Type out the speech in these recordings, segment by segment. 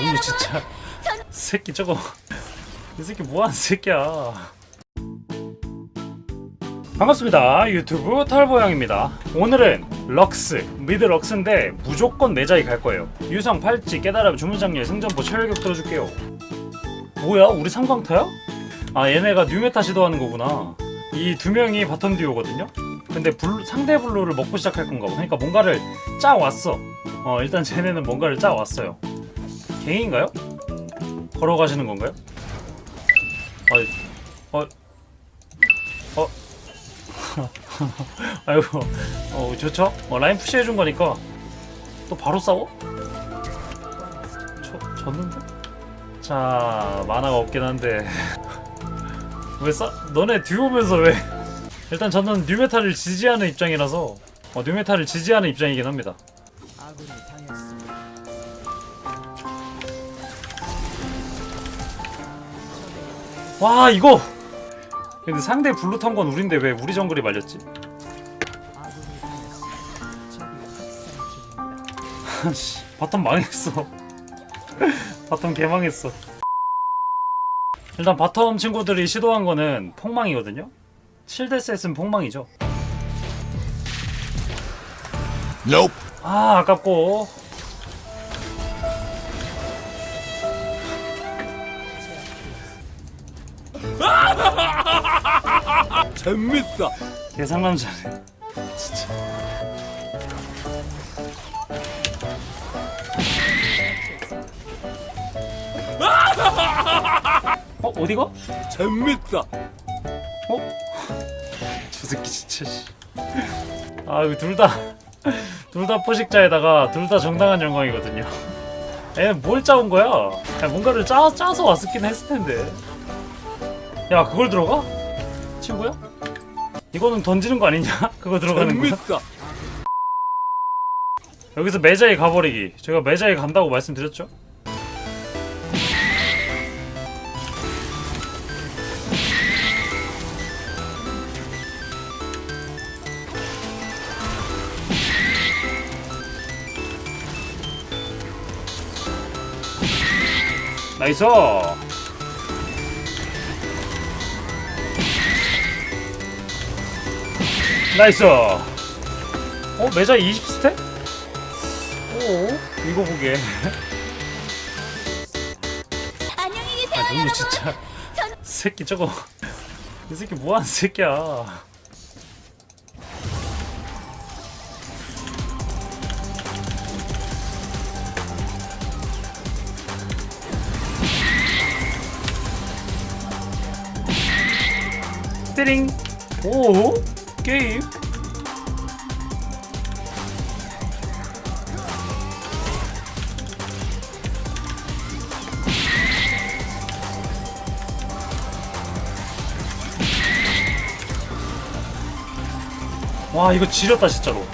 눈이 진짜. 새끼 저거. 이 새끼 뭐하는 새끼야. 반갑습니다. 유튜브 털보양입니다. 오늘은 럭스 미드 럭스인데 무조건 매자이 갈 거예요. 유성 팔찌 깨달음 주문장녀 승전보 체력격 들어줄게요. 뭐야 우리 삼광타야? 아 얘네가 뉴메타 시도하는 거구나. 이 두 명이 바텀 듀오거든요? 근데 블루- 상대 블루를 먹고 시작할 건가 보다 그러니까 뭔가를 짜 왔어. 어 일단 쟤네는 뭔가를 짜 왔어요 개인가요? 걸어가시는 건가요? 어, 어, 어, 아이고, 어 좋죠? 어, 라인 푸시 해 준 거니까 또 바로 싸워? 저, 졌는데? 자, 만화가 없긴 한데 왜 싸? 너네 듀오면서 왜? 일단 저는 뉴메타를 지지하는 입장이라서 어, 뉴메타를 지지하는 입장이긴 합니다. 아군이 당했습니다. 와 이거 근데 상대 블루 턴건 우린데 왜 우리 정글이 말렸지? 중입니다. 씨, 바텀 망했어 바텀 개망했어 일단 바텀 친구들이 시도한 거는 폭망이거든요 7대 셋은 폭망이죠 Nope. 아 아깝고 재밌다. 개상남자네 진짜 어 어디가? 재밌다. 어? 저 새끼 진짜 씨. 아 이거 둘다둘 다 포식자에다가 둘 다 정당한 영광이거든요. 얘는 뭘 짜온 거야? 야, 뭔가를 짜, 짜서 왔었긴 했을 텐데. 야 그걸 들어가? 친구야? 이거는 던지는 거 아니냐? 그거 들어가는 거야? 재밌다. 여기서 매자에 가버리기. 제가 매자에 간다고 말씀드렸죠? 나이스! 나이스! 어? 매자 20스택? 오, 이거 보게. 안녕히 계세요, 아, 눈이 여러분. 진짜. 새끼 저거. 이 새끼 뭐하는 새끼야. 띠링. 오, 게임. 와 이거 지렸다 진짜로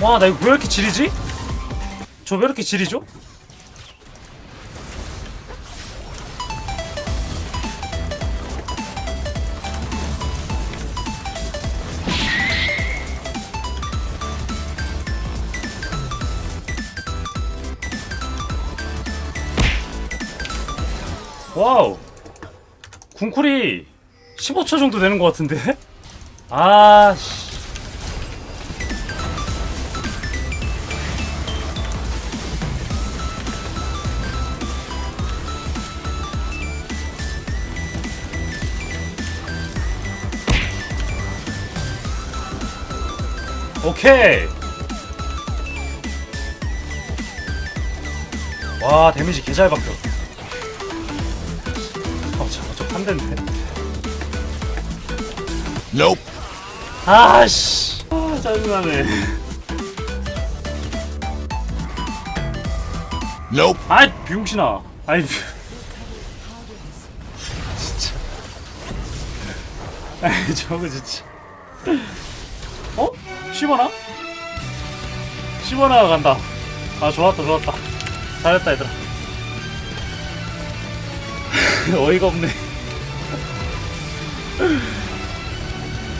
와 나 이거 왜 이렇게 지리지? 저 왜 이렇게 지리죠? 와우 궁쿨이 15초 정도 되는 것 같은데? 아, 씨. 오케이. 와, 데미지 개 잘 박혀. 어, 잠깐, 저 판대인데. Nope. 아씨 아 짜증나네 Nope. 아이 비용신아 아이 진짜 아이 저거 진짜 어? 시버나? 시버나가 간다 아 좋았다 좋았다 잘했다 얘들아 어이가 없네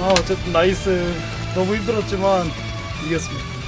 아 어쨌든 나이스. 너무 힘들었지만 이겼습니다